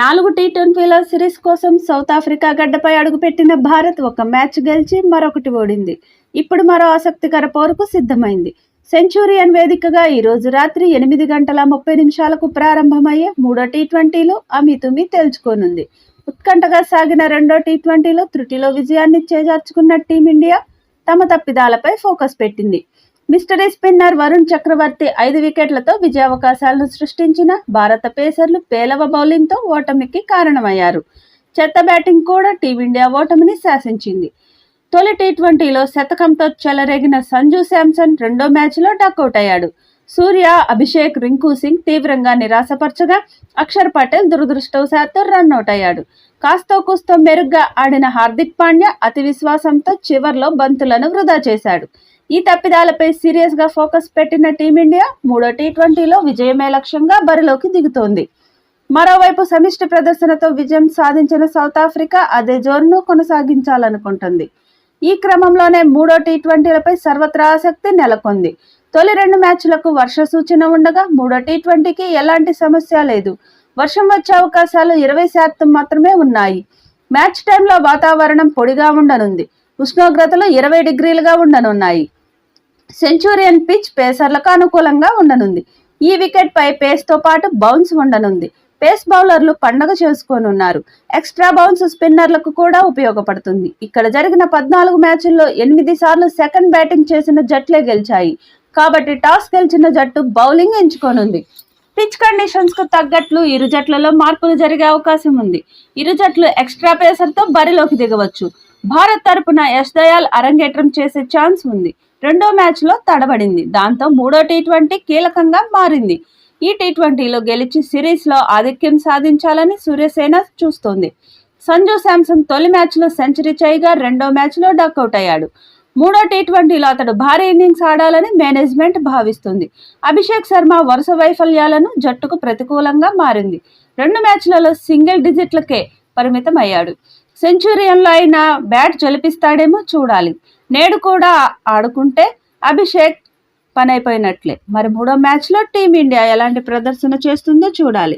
నాలుగు టీ ట్వంటీల సిరీస్ కోసం సౌత్ ఆఫ్రికా గడ్డపై అడుగుపెట్టిన భారత్ ఒక మ్యాచ్ గెలిచి మరొకటి ఓడింది. ఇప్పుడు మరో ఆసక్తికర పోరుకు సిద్ధమైంది. సెంచూరియన్ వేదికగా ఈరోజు రాత్రి ఎనిమిది గంటల ముప్పై నిమిషాలకు ప్రారంభమయ్యే మూడో టీ ట్వంటీలో అమితుమి తేల్చుకోనుంది. ఉత్కంఠగా సాగిన రెండో టీ ట్వంటీలో త్రుటిలో విజయాన్ని చేజార్చుకున్న టీమిండియా తమ తప్పిదాలపై ఫోకస్ పెట్టింది. మిస్టరీ స్పిన్నర్ వరుణ్ చక్రవర్తి ఐదు వికెట్లతో విజయావకాశాలను సృష్టించిన భారత పేసర్లు పేలవ బౌలింగ్తో ఓటమికి కారణమయ్యారు. చెత్త బ్యాటింగ్ కూడా టీమిండియా ఓటమిని శాసించింది. తొలి టీ ట్వంటీలో శతకంతో చెలరేగిన సంజు శాంసన్ రెండో మ్యాచ్లో డకౌట్ అయ్యాడు. సూర్య అభిషేక్ రింకు సింగ్ తీవ్రంగా నిరాశపరచగా అక్షర్ పటేల్ దురదృష్టవశాత్తు రన్అట్ అయ్యాడు కాస్తో కూస్తో మెరుగ్గా ఆడిన హార్దిక్ పాండ్యా అతి విశ్వాసంతో చివర్లో బంతులను వృధా చేశాడు. ఈ తప్పిదాలపై సీరియస్గా ఫోకస్ పెట్టిన టీమిండియా మూడో టీ ట్వంటీలో విజయమే లక్ష్యంగా బరిలోకి దిగుతోంది. మరోవైపు సమిష్టి ప్రదర్శనతో విజయం సాధించిన సౌత్ ఆఫ్రికా అదే జోన్ను కొనసాగించాలనుకుంటుంది. ఈ క్రమంలోనే మూడో టీ ట్వంటీలపై సర్వత్రా ఆసక్తి నెలకొంది. తొలి రెండు మ్యాచ్లకు వర్ష సూచన ఉండగా మూడో టీ ట్వంటీకి ఎలాంటి సమస్య లేదు. వర్షం వచ్చే అవకాశాలు ఇరవై శాతం మాత్రమే ఉన్నాయి. మ్యాచ్ టైంలో వాతావరణం పొడిగా ఉండనుంది. ఉష్ణోగ్రతలు ఇరవై డిగ్రీలుగా ఉండనున్నాయి. సెంచూరియన్ పిచ్ పేసర్లకు అనుకూలంగా ఉండనుంది. ఈ వికెట్ పై పేస్తో పాటు బౌన్స్ ఉండనుంది. పేస్ బౌలర్లు పండగ చేసుకోనున్నారు. ఎక్స్ట్రా బౌన్స్ స్పిన్నర్లకు కూడా ఉపయోగపడుతుంది. ఇక్కడ జరిగిన పద్నాలుగు మ్యాచ్ల్లో ఎనిమిది సార్లు సెకండ్ బ్యాటింగ్ చేసిన జట్లే గెలిచాయి. కాబట్టి టాస్ గెలిచిన జట్టు బౌలింగ్ ఎంచుకోనుంది. పిచ్ కండిషన్స్కు తగ్గట్లు ఇరు జట్లలో మార్పులు జరిగే అవకాశం ఉంది. ఇరు జట్లు ఎక్స్ట్రా పేసర్తో బరిలోకి దిగవచ్చు. భారత్ తరపున యశ్ దయాల్ అరంగేట్రం చేసే ఛాన్స్ ఉంది. రెండో మ్యాచ్లో తడబడింది. దాంతో మూడో టీ ట్వంటీ కీలకంగా మారింది. ఈ టీ ట్వంటీలో గెలిచి సిరీస్లో ఆధిక్యం సాధించాలని సూర్యసేన చూస్తోంది. సంజు శాంసన్ తొలి మ్యాచ్లో సెంచరీ చేయగా రెండో మ్యాచ్లో డక్అవుట్ అయ్యాడు. మూడో టీ ట్వంటీలో అతడు భారీ ఇన్నింగ్స్ ఆడాలని మేనేజ్మెంట్ భావిస్తుంది. అభిషేక్ శర్మ వరుస వైఫల్యాలను జట్టుకు ప్రతికూలంగా మారింది. రెండు మ్యాచ్లలో సింగిల్ డిజిట్లకే పరిమితం అయ్యాడు. సెంచురియన్లో అయినా బ్యాట్ జలిపిస్తాడేమో చూడాలి. నేడు కూడా ఆడుకుంటే అభిషేక్ పనైపోయినట్లే. మరి మూడో మ్యాచ్లో టీమిండియా ఎలాంటి ప్రదర్శన చేస్తుందో చూడాలి.